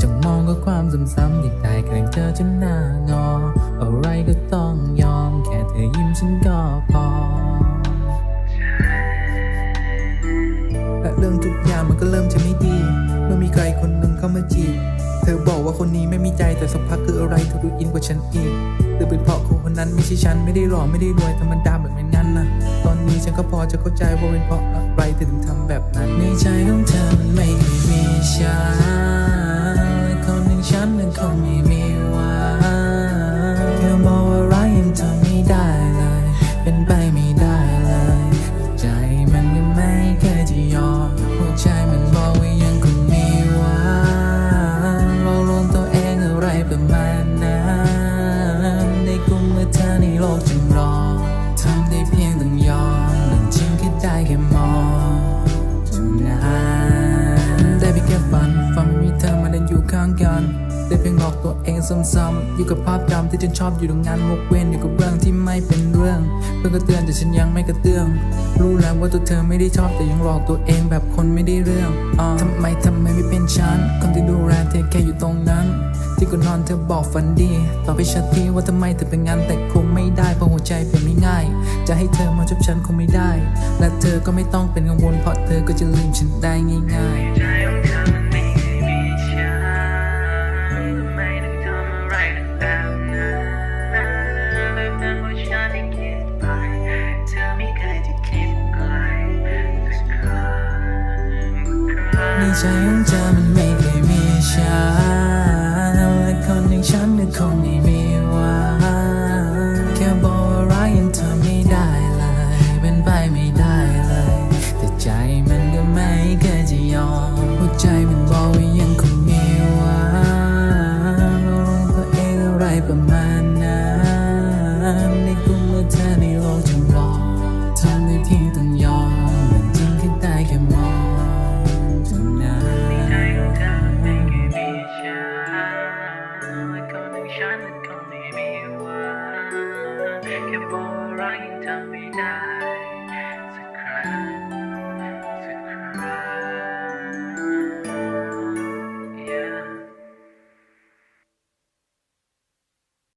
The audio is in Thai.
จังมองก็ความซ้ำๆติดใจแกล้งเธอจนหน้างอ อะไรก็ต้องยอม แค่เธอยิ้มฉันก็พอและเรื่องทุกอย่างมันก็เริ่มจะไม่ดี เมื่อมีใครคนหนึ่งเข้ามาจีบเธอบอกว่าคนนี้ไม่มีใจแต่สักพักคืออะไรเธอดูอินกว่าฉันอีกหรือเป็นเพราะคนนั้นไม่ใช่ฉันไม่ได้หล่อไม่ได้รวยธรรมดาแบบนั้นนะตอนนี้ฉันก็พอจะเข้าใจว่าเป็นเพราะอะไรเธอถึงทำแบบนั้นในใจของเธอมันไม่ เางกันได้เพียงหลอกตัวเองซ้ำๆอยู่กับภาพจำที่ฉันชอบอยู่ตรงงานมุกเว้นอยู่กับเรื่องที่ไม่เป็นเรื่อง เพื่อนก็เตือนแต่ฉันยังไม่กระเตื้อง รู้แล้วว่าตัวเธอไม่ได้ชอบแต่ยังหลอกตัวเองแบบคนไม่ได้เรื่องอทำไมทำไมไม่เป็นฉันคนที่ดูแลเธอแค่อยู่ตรงนั้น ที่ก่อนอนเธอบอกฝันดีตอบไปชัดทีว่าทำไมเธอเป็นงานแต่คงไม่ได้เพราะหัวใจเป็นไม่ง่าย จะให้เธอมาชอบฉันคงไม่ได้ และเธอก็ไม่ต้องเป็นกังวลเพราะเธอก็จะลืมฉันได้ง่ายๆ ใจของเธอมันไม่เคยมีฉันและคนอย่างฉันก็คงไม่มีวันแค่บอกว่ารักยังทำไม่ได้เลย เป็นไปไม่ได้เลย แต่ใจมันก็ไม่เคยจะยอมหัวใจมันบอกว่ายังคงมีหวังราลงตัวเองอะไรประมาณ คนอย่างฉันมันค